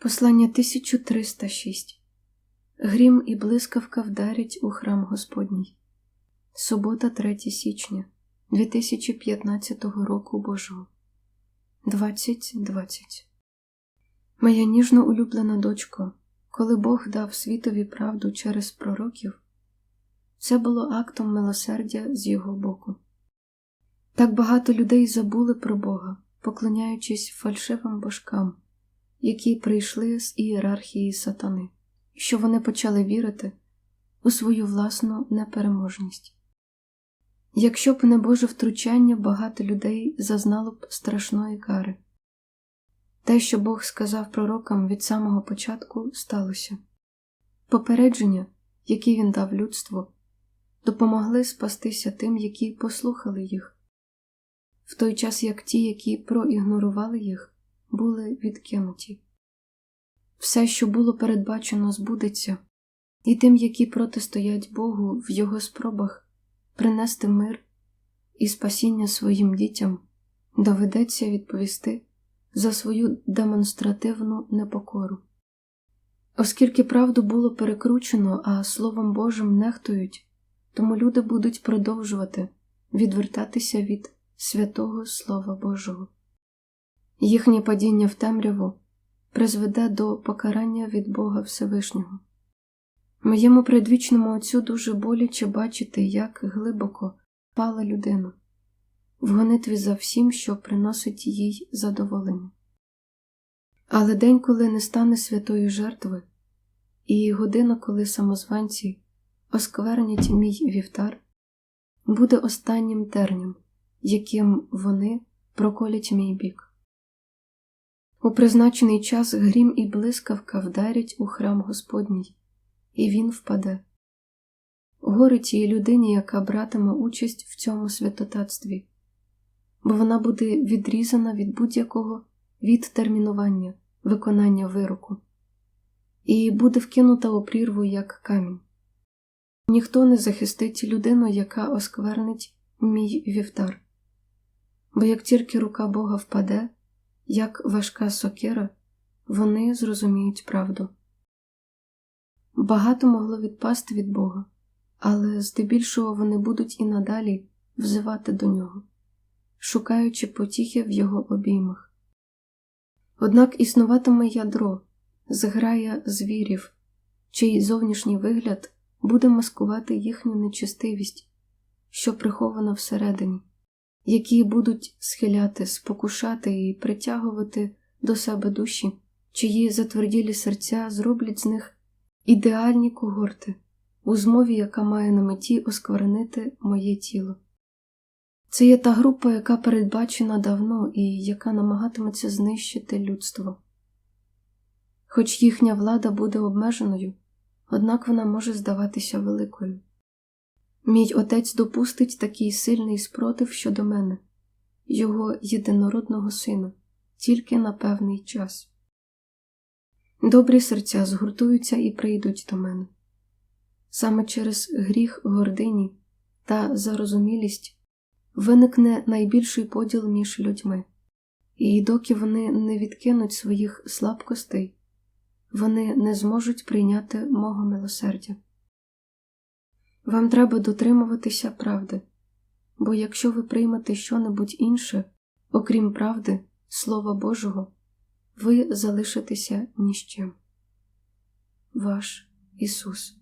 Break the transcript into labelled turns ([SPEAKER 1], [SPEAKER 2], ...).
[SPEAKER 1] Послання 1306 Грім і блискавка вдарять у храм Господній. Субота, 3 січня 2015 року Божого. 2020 Моя ніжно улюблена дочко, коли Бог дав світові правду через пророків, це було актом милосердя з його боку. Так багато людей забули про Бога, поклоняючись фальшивим божкам які прийшли з ієрархії сатани, що вони почали вірити у свою власну непереможність. Якщо б не Боже втручання, багато людей зазнало б страшної кари. Те, що Бог сказав пророкам від самого початку, сталося. Попередження, які він дав людству, допомогли спастися тим, які послухали їх, в той час як ті, які проігнорували їх, були відкинуті. Все, що було передбачено, збудеться, і тим, які протистоять Богу в його спробах принести мир і спасіння своїм дітям, доведеться відповісти за свою демонстративну непокору. Оскільки правду було перекручено, а Словом Божим нехтують, тому люди будуть продовжувати відвертатися від святого Слова Божого. Їхнє падіння в темряву призведе до покарання від Бога Всевишнього. Моєму предвічному Отцю дуже боляче бачити, як глибоко пала людина в гонитві за всім, що приносить їй задоволення. Але день, коли не стане святої жертви, і година, коли самозванці осквернять мій вівтар, буде останнім тернем, яким вони проколять мій бік. У призначений час грім і блискавка вдарять у храм Господній, і він впаде. Горе тій людині, яка братиме участь в цьому святотатстві, бо вона буде відрізана від будь-якого відтермінування, виконання вироку, і буде вкинута у прірву як камінь. Ніхто не захистить людину, яка осквернить мій вівтар, бо як тільки рука Бога впаде, як важка сокира, вони зрозуміють правду. Багато могло відпасти від Бога, але здебільшого вони будуть і надалі взивати до нього, шукаючи потіхи в його обіймах. Однак існуватиме ядро, зграя звірів, чий зовнішній вигляд буде маскувати їхню нечистивість, що прихована всередині які будуть схиляти, спокушати і притягувати до себе душі, чиї затверділі серця зроблять з них ідеальні когорти, у змові, яка має на меті осквернити моє тіло. Це є та група, яка передбачена давно і яка намагатиметься знищити людство. Хоч їхня влада буде обмеженою, однак вона може здаватися великою. Мій отець допустить такий сильний спротив щодо мене, його єдинородного сина, тільки на певний час. Добрі серця згуртуються і прийдуть до мене. Саме через гріх гордині та зарозумілість виникне найбільший поділ між людьми, і доки вони не відкинуть своїх слабкостей, вони не зможуть прийняти мого милосердя. Вам треба дотримуватися правди, бо якщо ви приймете щонебудь інше, окрім правди, Слова Божого, ви залишитеся ні з чим. Ваш Ісус